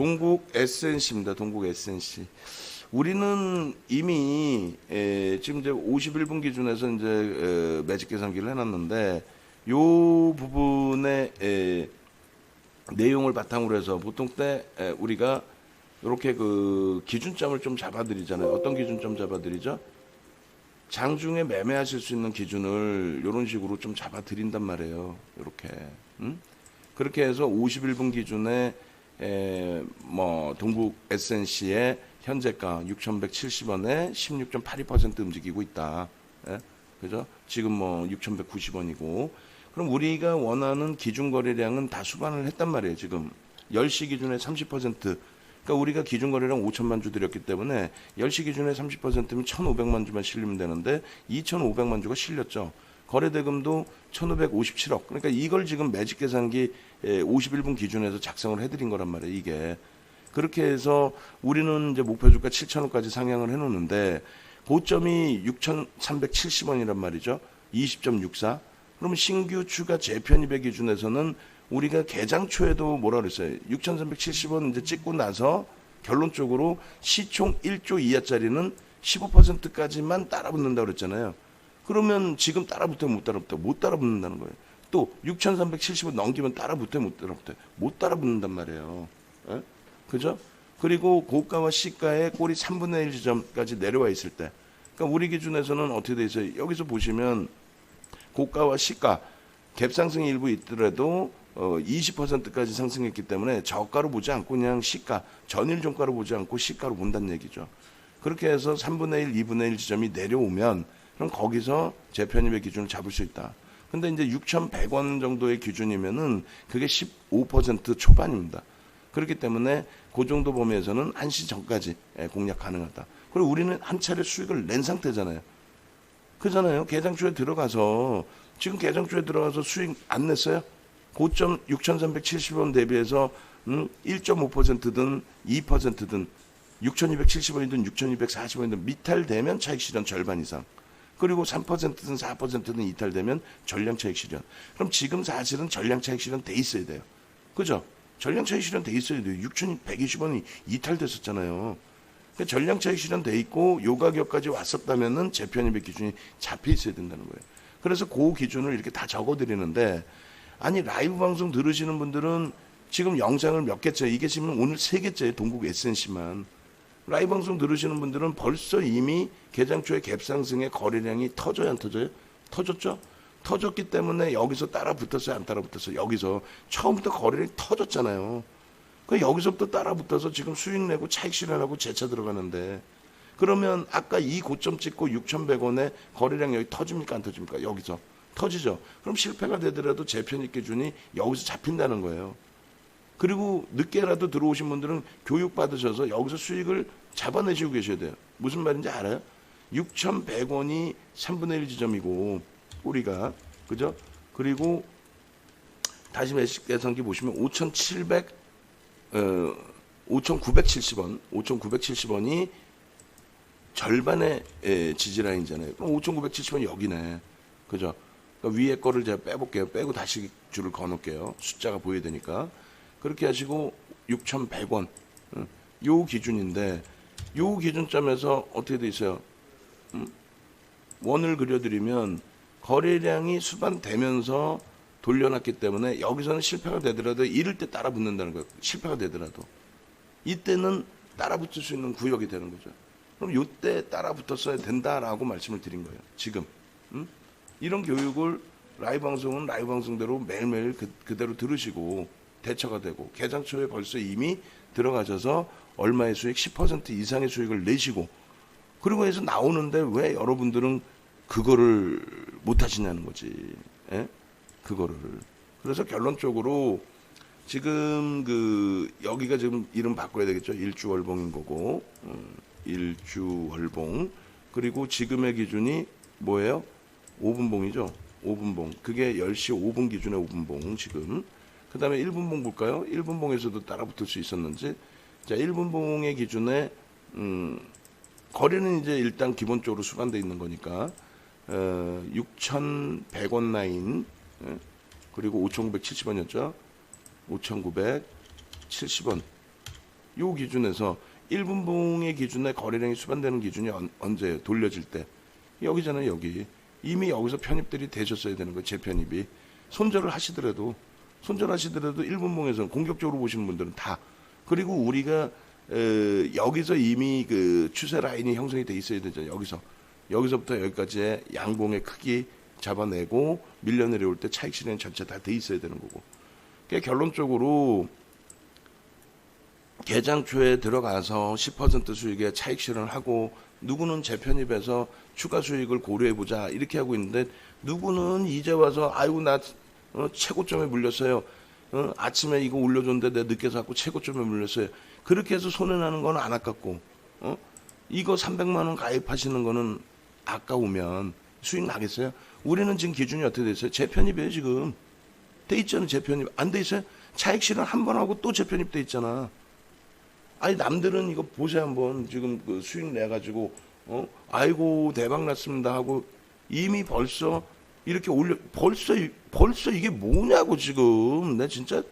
동국 SNC입니다. 동국 SNC. 우리는 이미 에, 지금 이제 51분 기준에서 이제 에, 매직 계산기를 해놨는데 요 부분의 에, 내용을 바탕으로 해서 보통 때 에, 우리가 이렇게 그 기준점을 좀 잡아드리잖아요. 어떤 기준점 잡아드리죠? 장중에 매매하실 수 있는 기준을 이런 식으로 좀 잡아드린단 말이에요. 이렇게. 음? 그렇게 해서 51분 기준에 에, 뭐 동국 SNC의 현재가 6,170원에 16.82% 움직이고 있다. 예? 그죠? 지금 뭐 6,190원이고. 그럼 우리가 원하는 기준 거래량은 다 수반을 했단 말이에요. 지금 10시 기준에 30%. 그러니까 우리가 기준 거래량 5천만 주 드렸기 때문에 10시 기준에 30%면 1,500만 주만 실리면 되는데 2,500만 주가 실렸죠. 거래 대금도 1,557억. 그러니까 이걸 지금 매직 계산기 51분 기준에서 작성을 해드린 거란 말이에요. 이게 그렇게 해서 우리는 이제 목표 주가 7,000원까지 상향을 해놓는데 고점이 6,370원이란 말이죠. 20.64. 그러면 신규 추가 재편입의 기준에서는 우리가 개장 초에도 뭐라 그랬어요? 6,370원 이제 찍고 나서 결론적으로 시총 1조 이하짜리는 15%까지만 따라붙는다 그랬잖아요. 그러면 지금 따라붙어요, 못 따라붙어요? 못 따라붙는다는 거예요. 또 6,370원 넘기면 따라붙어요, 못 따라붙어요? 못 따라붙는단 말이에요. 예? 그죠? 그리고 고가와 시가의 꼴이 3분의 1 지점까지 내려와 있을 때, 그러니까 우리 기준에서는 어떻게 돼 있어요? 여기서 보시면 고가와 시가 갭 상승이 일부 있더라도 어 20%까지 상승했기 때문에 저가로 보지 않고 그냥 시가 전일 종가로 보지 않고 시가로 본다는 얘기죠. 그렇게 해서 3분의 1, 2분의 1 지점이 내려오면 그럼 거기서 재편입의 기준을 잡을 수 있다. 근데 이제 6,100원 정도의 기준이면은 그게 15% 초반입니다. 그렇기 때문에 그 정도 범위에서는 한시 전까지 예, 공략 가능하다. 그리고 우리는 한 차례 수익을 낸 상태잖아요. 그잖아요. 개장주에 들어가서 지금 개장주에 들어가서 수익 안 냈어요? 고점 6,370원 대비해서 음, 1.5%든 2%든 6,270원이든 6,240원이든 미탈되면 차익 실현 절반 이상. 그리고 3%든 4%든 이탈되면 전량 차익 실현. 그럼 지금 사실은 전량 차익 실현 돼 있어야 돼요. 그죠? 전량 차익 실현 돼 있어야 돼요. 6,120원이 이탈됐었잖아요. 그러니까 전량 차익 실현 돼 있고 요 가격까지 왔었다면은 재편입의 기준이 잡혀 있어야 된다는 거예요. 그래서 그 기준을 이렇게 다 적어 드리는데 아니 라이브 방송 들으시는 분들은 지금 영상을 몇 개째 이게 지금 오늘 세 개째 동국 SNC만 라이브 방송 들으시는 분들은 벌써 이미 개장 초에 갭 상승의 거래량이 터져요 안 터져요? 터졌죠? 터졌기 때문에 여기서 따라 붙었어요 안 따라 붙었어요? 여기서 처음부터 거래량이 터졌잖아요. 그 여기서부터 따라 붙어서 지금 수익 내고 차익 실현하고 재차 들어가는데 그러면 아까 이 고점 찍고 6,100원에 거래량 여기 터집니까 안 터집니까? 여기서 터지죠. 그럼 실패가 되더라도 재편입 기준이 여기서 잡힌다는 거예요. 그리고 늦게라도 들어오신 분들은 교육 받으셔서 여기서 수익을 잡아내시고 계셔야 돼요. 무슨 말인지 알아요? 6,100원이 3분의 1 지점이고 우리가 그죠? 그리고 다시 매식 계산기 보시면 5,700 어, 5,970원, 5,970원이 절반의 에, 지지라인이잖아요. 그럼 5,970원 여기네. 그죠? 그러니까 위에 거를 제가 빼볼게요. 빼고 다시 줄을 거놓을게요. 숫자가 보여야 되니까. 그렇게 하시고 6,100원. 어, 요 기준인데 요 기준점에서 어떻게 돼 있어요? 음? 원을 그려드리면 거래량이 수반되면서 돌려놨기 때문에 여기서는 실패가 되더라도 이럴 때 따라 붙는다는 거예요. 실패가 되더라도. 이때는 따라 붙을 수 있는 구역이 되는 거죠. 그럼 이때 따라 붙었어야 된다라고 말씀을 드린 거예요. 지금. 음? 이런 교육을 라이브 방송은 라이브 방송대로 매일매일 그, 그대로 들으시고 대처가 되고 개장 초에 벌써 이미 들어가셔서 얼마의 수익 10% 이상의 수익을 내시고 그리고 해서 나오는데 왜 여러분들은 그거를 못 하시냐는 거지. 예? 그거를. 그래서 결론적으로 지금 그 여기가 지금 이름 바꿔야 되겠죠. 일주월봉인 거고. 음, 일주월봉. 그리고 지금의 기준이 뭐예요? 5분봉이죠. 5분봉. 그게 10시 5분 기준의 5분봉 지금. 그 다음에 1분봉 볼까요? 1분봉에서도 따라 붙을 수 있었는지. 자, 1분봉의 기준에, 음, 거래는 이제 일단 기본적으로 수반돼 있는 거니까, 어, 6,100원 라인, 예? 그리고 5,970원이었죠. 5,970원. 요 기준에서 1분봉의 기준에 거래량이 수반되는 기준이 언, 언제 돌려질 때 여기잖아요 여기 이미 여기서 편입들이 되셨어야 되는 거예요 재편입이 손절을 하시더라도 손절하시더라도 1분봉에서는 공격적으로 보시는 분들은 다. 그리고 우리가 에, 여기서 이미 그 추세 라인이 형성이 돼 있어야 되죠 여기서. 여기서부터 여기까지의 양봉의 크기 잡아내고 밀려 내려올 때 차익 실현 전체 다 돼 있어야 되는 거고. 그러니까 결론적으로 개장 초에 들어가서 10% 수익에 차익 실현을 하고 누구는 재편입해서 추가 수익을 고려해 보자 이렇게 하고 있는데 누구는 이제 와서 아이고 나 어, 최고점에 물렸어요. 어, 아침에 이거 올려줬는데 내가 늦게 사고 최고점에 물렸어요. 그렇게 해서 손해 나는 건 안 아깝고 어? 이거 300만 원 가입하시는 거는 아까우면 수익 나겠어요? 우리는 지금 기준이 어떻게 돼 있어요? 재편입이에요 지금. 돼 있잖아요 재편입. 안 돼 있어요? 차익 실현 한 번 하고 또 재편입 돼 있잖아. 아니 남들은 이거 보세요 한번 지금 그 수익 내 가지고 어 아이고 대박 났습니다 하고 이미 벌써 이렇게 올려 벌써 이- 벌써 이게 뭐냐고 지금. 내 진짜.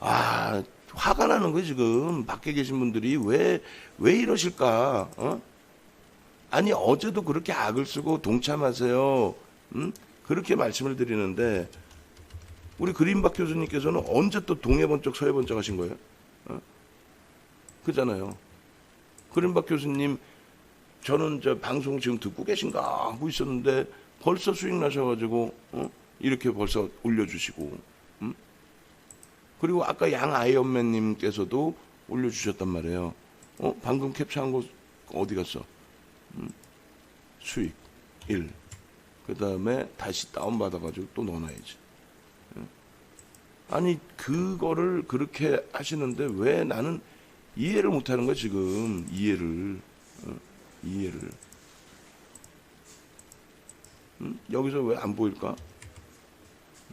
아 화가 나는 거예요 지금. 밖에 계신 분들이 왜왜 이러실까 어? 아니 어제도 그렇게 악을 쓰고 동참하세요. 음? 그렇게 말씀을 드리는데 우리 그린박 교수님께서는 언제 또 동해 번쩍 서해 번쩍 하신 거예요? 그잖아요. 그린박 교수님, 저는 저 방송 지금 듣고 계신가 하고 있었는데 벌써 수익 나셔가지고 어? 이렇게 벌써 올려주시고, 음? 그리고 아까 양 아이언맨님께서도 올려주셨단 말이에요. 어? 방금 캡처한 거 어디 갔어? 음? 수익 1. 그 다음에 다시 다운받아가지고 또 넣어놔야지. 응? 아니 그거를 그렇게 하시는데 왜 나는 이해를 못하는 거야 지금 이해를 어? 이해를 음? 여기서 왜 안 보일까?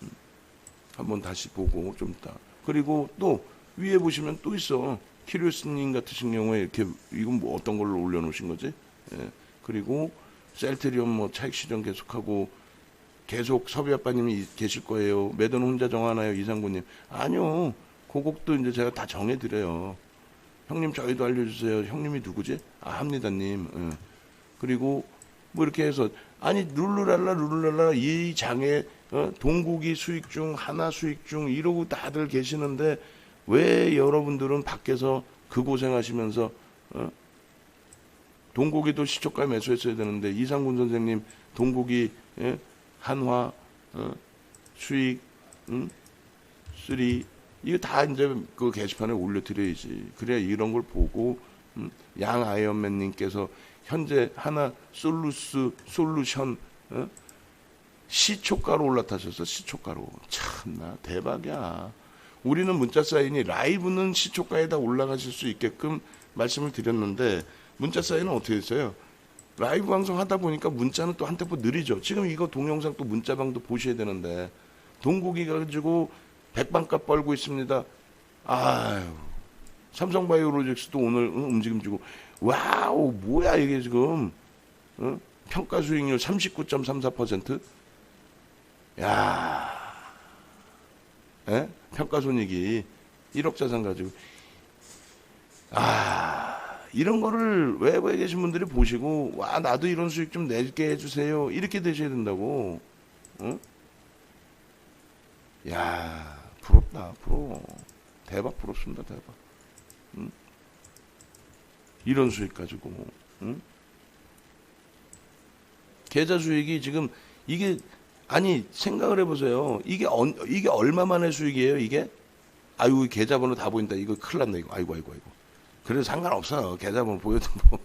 음? 한번 다시 보고 좀 이따 그리고 또 위에 보시면 또 있어 키리오스님 같으신 경우에 이렇게 이건 뭐 어떤 걸로 올려놓으신 거지? 예. 그리고 셀트리온 뭐 차익 실현 계속하고 계속 섭이 아빠님이 계실 거예요. 매도는 혼자 정하나요, 이상구님? 아니요. 그 곡도 이제 제가 다 정해드려요. 형님 저희도 알려주세요. 형님이 누구지? 아 합니다님. 예. 그리고 뭐 이렇게 해서 아니 룰루랄라 룰루랄라 이 장에 어, 동국이 수익 중 하나 수익 중 이러고 다들 계시는데 왜 여러분들은 밖에서 그 고생하시면서 어? 동국이도 시초가 매수했어야 되는데 이상군 선생님 동국이 예? 한화 어? 수익 음? 쓰리 이거 다 이제 그 게시판에 올려드려야지. 그래야 이런 걸 보고 음, 양 아이언맨님께서 현재 하나 솔루스 솔루션 어? 시초가로 올라타셔서 시초가로 참나 대박이야. 우리는 문자 사인이 라이브는 시초가에다 올라가실 수 있게끔 말씀을 드렸는데 문자 사인은 어떻게 됐어요? 라이브 방송 하다 보니까 문자는 또 한 템포 느리죠. 지금 이거 동영상 또 문자방도 보셔야 되는데 동국이 가지고 백반값 벌고 있습니다. 아유, 삼성바이오로직스도 오늘 응, 움직임 주고 와우 뭐야 이게 지금 어? 평가 수익률 39.34%. 야, 예? 평가 손익이 1억 자산 가지고 아 이런 거를 외부에 계신 분들이 보시고 와 나도 이런 수익 좀 내게 해주세요 이렇게 되셔야 된다고. 어? 야 부럽다 부러워 대박 부럽습니다 대박 응? 이런 수익 가지고. 응? 계좌 수익이 지금 이게 아니 생각을 해보세요. 이게 언, 이게 얼마만의 수익이에요 이게? 아이고 계좌번호 다 보인다. 이거 큰일 났네 이거. 아이고 아이고 아이고. 그래도 상관없어요. 계좌번호 보여도 뭐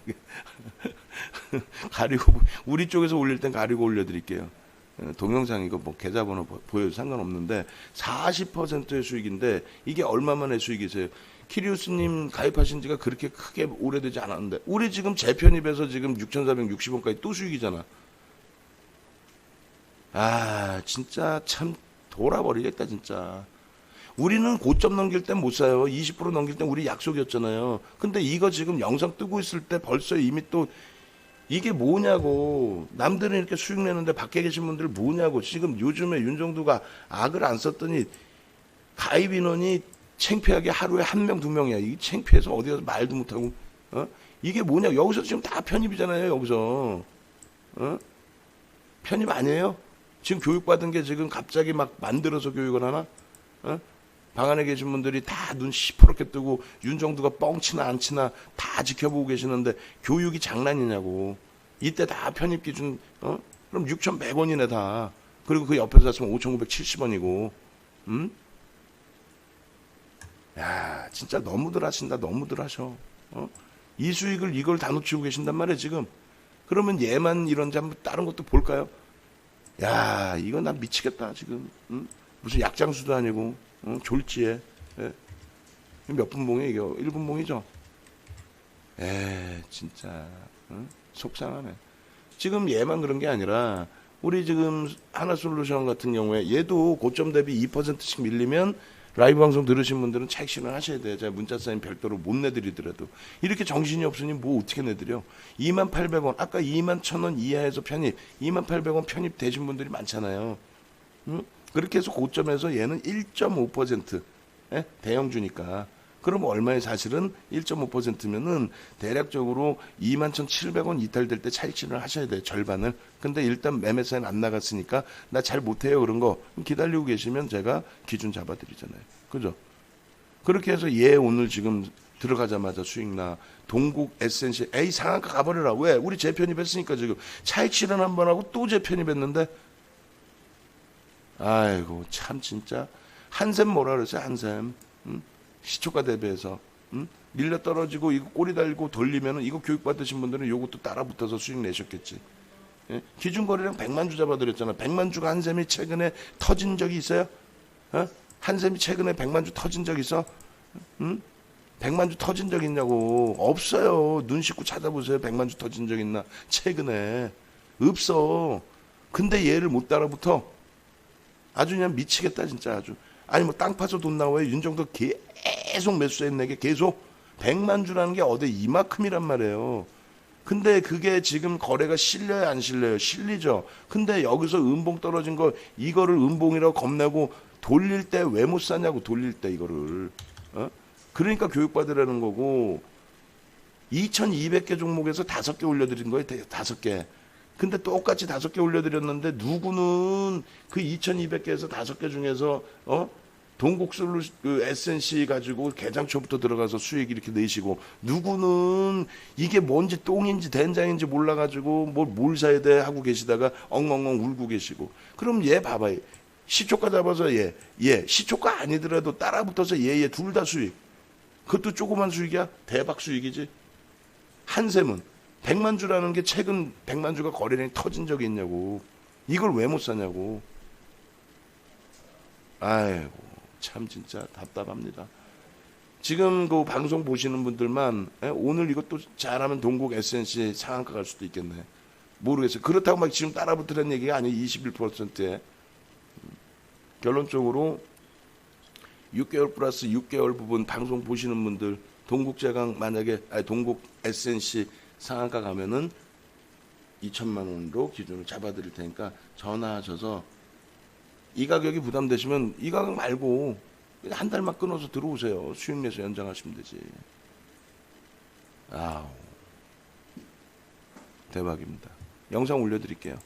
가리고 우리 쪽에서 올릴 땐 가리고 올려드릴게요. 어, 동영상 이거 뭐 계좌번호 보- 보여도 상관없는데 40%의 수익인데 이게 얼마만의 수익이세요? 키리우스님 가입하신 지가 그렇게 크게 오래되지 않았는데 우리 지금 재편입해서 지금 6,460원까지 또 수익이잖아. 아 진짜 참 돌아버리겠다 진짜. 우리는 고점 넘길 땐 못 사요. 20% 넘길 땐 우리 약속이었잖아요. 근데 이거 지금 영상 뜨고 있을 때 벌써 이미 또 이게 뭐냐고 남들은 이렇게 수익 내는데 밖에 계신 분들 뭐냐고 지금 요즘에 윤정두가 악을 안 썼더니 가입 인원이 창피하게 하루에 한 명 두 명이야. 이 창피해서 어디 가서 말도 못하고 어? 이게 뭐냐? 여기서 지금 다 편입이잖아요. 여기서 어? 편입 아니에요? 지금 교육받은 게 지금 갑자기 막 만들어서 교육을 하나? 어? 방 안에 계신 분들이 다 눈 시퍼렇게 뜨고 윤정두가 뻥치나 안 치나 다 지켜보고 계시는데 교육이 장난이냐고. 이때 다 편입 기준 어? 그럼 6,100원이네 다. 그리고 그 옆에서 샀으면 5,970원이고. 음? 야, 진짜 너무들 하신다. 너무들 하셔. 어? 이 수익을 이걸 다 놓치고 계신단 말이에요, 지금. 그러면 얘만 이런지 한번 다른 것도 볼까요? 야, 이건 난 미치겠다, 지금. 응? 무슨 약장수도 아니고, 응? 졸지에. 예? 몇 분 봉이에요, 이게? 1분 봉이죠? 에, 진짜. 응? 속상하네. 지금 얘만 그런 게 아니라, 우리 지금 하나솔루션 같은 경우에 얘도 고점 대비 2%씩 밀리면 라이브 방송 들으신 분들은 실현 하셔야 돼요. 제가 문자 사인 별도로 못 내드리더라도. 이렇게 정신이 없으니 뭐 어떻게 내드려? 2만 800원, 아까 2만 1000원 이하에서 편입, 2만 800원 편입 되신 분들이 많잖아요. 응? 그렇게 해서 고점에서 얘는 1.5% 예? 대형주니까. 그럼 얼마에 사실은 1.5%면은 대략적으로 21,700원 이탈될 때 차익 실현을 하셔야 돼요. 절반을. 근데 일단 매매 사인 안 나갔으니까 나 잘 못해요. 그런 거 기다리고 계시면 제가 기준 잡아드리잖아요. 그죠? 그렇게 해서 얘 오늘 지금 들어가자마자 수익나 동국 에센시 에이 상한가 가버려라. 왜? 우리 재편입했으니까 지금 차익 실현 한 번 하고 또 재편입했는데 아이고 참 진짜 한샘 뭐라 그랬어요? 한샘. 응? 시초가 대비해서 응? 밀려 떨어지고 이거 꼬리 달고 돌리면은 이거 교육 받으신 분들은 요것도 따라 붙어서 수익 내셨겠지. 예? 기준거래량 100만 주 잡아드렸잖아. 100만 주가 한샘이 최근에 터진 적이 있어요? 어? 한샘이 최근에 100만 주 터진 적 있어? 응? 100만 주 터진 적 있냐고. 없어요. 눈 씻고 찾아보세요. 100만 주 터진 적 있나? 최근에. 없어. 근데 얘를 못 따라붙어. 아주 그냥 미치겠다, 진짜 아주. 아니, 뭐 땅 파서 돈 나와요. 윤정도 계속 매수했네. 게 계속. 100만 주라는 게 어디 이만큼이란 말이에요. 근데 그게 지금 거래가 실려요, 안 실려요? 실리죠. 근데 여기서 음봉 떨어진 거, 이거를 음봉이라고 겁내고 돌릴 때 왜 못 사냐고, 돌릴 때 이거를. 어? 그러니까 교육받으라는 거고, 2200개 종목에서 다섯 개 올려드린 거예요, 대- 다섯 개. 근데 똑같이 다섯 개 올려드렸는데, 누구는 그 2200개에서 다섯 개 중에서, 어? 동국솔루 그 SNC 가지고 개장 초부터 들어가서 수익 이렇게 내시고 누구는 이게 뭔지 똥인지 된장인지 몰라가지고 뭘 뭘 사야 돼? 하고 계시다가 엉엉엉 울고 계시고. 그럼 얘 봐봐요. 시초가 잡아서 얘, 얘 시초가 아니더라도 따라 붙어서 얘, 얘 둘 다 수익. 그것도 조그만 수익이야? 대박 수익이지. 한샘은 100만 주라는 게 최근 100만 주가 거래량이 터진 적이 있냐고 이걸 왜 못 사냐고 아이고 참 진짜 답답합니다. 지금 그 방송 보시는 분들만 예, 오늘 이것도 잘하면 동국 SNC 상한가 갈 수도 있겠네. 모르겠어요. 그렇다고 막 지금 따라붙으라는 얘기가 아니에요. 21%에. 결론적으로 6개월 플러스 6개월 부분 방송 보시는 분들 동국제강 만약에 아니 동국 SNC 상한가 가면은 2천만 원으로 기준을 잡아드릴 테니까 전화하셔서 이 가격이 부담되시면 이 가격 말고 한 달만 끊어서 들어오세요. 수익 내서 연장하시면 되지. 아우 대박입니다. 영상 올려드릴게요.